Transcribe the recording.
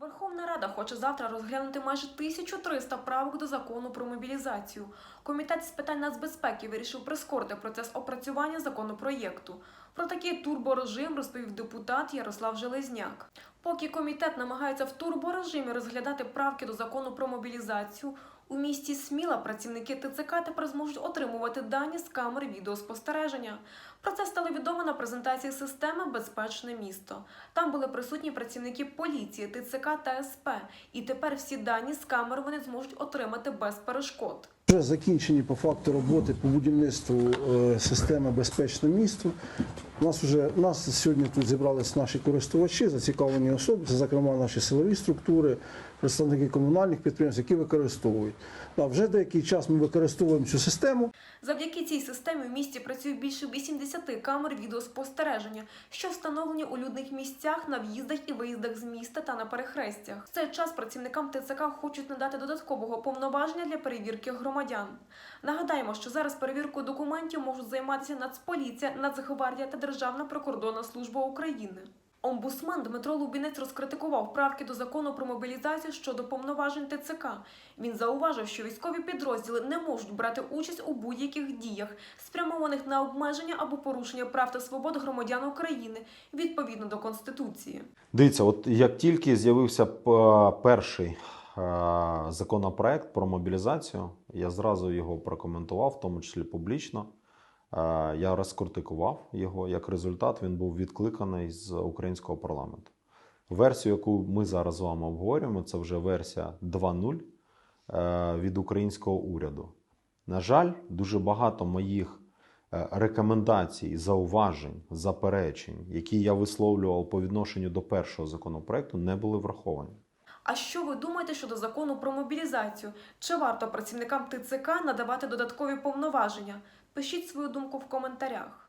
Верховна Рада хоче завтра розглянути майже 1300 правок до закону про мобілізацію. Комітет з питань нацбезпеки вирішив прискорити процес опрацювання законопроєкту. Про такий турборежим розповів депутат Ярослав Железняк. Поки комітет намагається в турборежимі розглядати правки до закону про мобілізацію, у місті Сміла працівники ТЦК тепер зможуть отримувати дані з камер відеоспостереження. Про це стало відомо на презентації системи Безпечне місто. Там були присутні працівники поліції, ТЦК та СП. І тепер всі дані з камер вони зможуть отримати без перешкод. Вже закінчені по факту роботи по будівництву е, системи безпечне місто. У нас вже у нас сьогодні тут зібрались наші користувачі, зацікавлені особи, це зокрема наші силові структури, представники комунальних підприємств, які використовують. Да, вже деякий час ми використовуємо цю систему. Завдяки цій системі в місті працює більше 80 камер відеоспостереження, що встановлені у людних місцях на в'їздах і виїздах з міста та на перехрестях. В цей час працівникам ТЦК хочуть надати додаткового повноваження для перевірки громадян. Нагадаємо, що зараз перевіркою документів можуть займатися Нацполіція, Нацгвардія та Державна прикордонна служба України. Омбусман Дмитро Лубінець розкритикував правки до закону про мобілізацію щодо повноважень ТЦК. Він зауважив, що військові підрозділи не можуть брати участь у будь-яких діях, спрямованих на обмеження або порушення прав та свобод громадян України відповідно до Конституції. Дивіться, от як тільки з'явився перший е, законопроект про мобілізацію, я зразу його прокоментував, в тому числі публічно. Е, Я розкритикував його. Як результат, він був відкликаний з українського парламенту. Версію, яку ми зараз з вами обговорюємо, це вже версія 2.0 е, від українського уряду. На жаль, дуже багато моїх е, рекомендацій, зауважень, заперечень, які я висловлював по відношенню до першого законопроекту, не були враховані. А що ви думаєте щодо закону про мобілізацію? Чи варто працівникам ТЦК надавати додаткові повноваження? Пишіть свою думку в коментарях.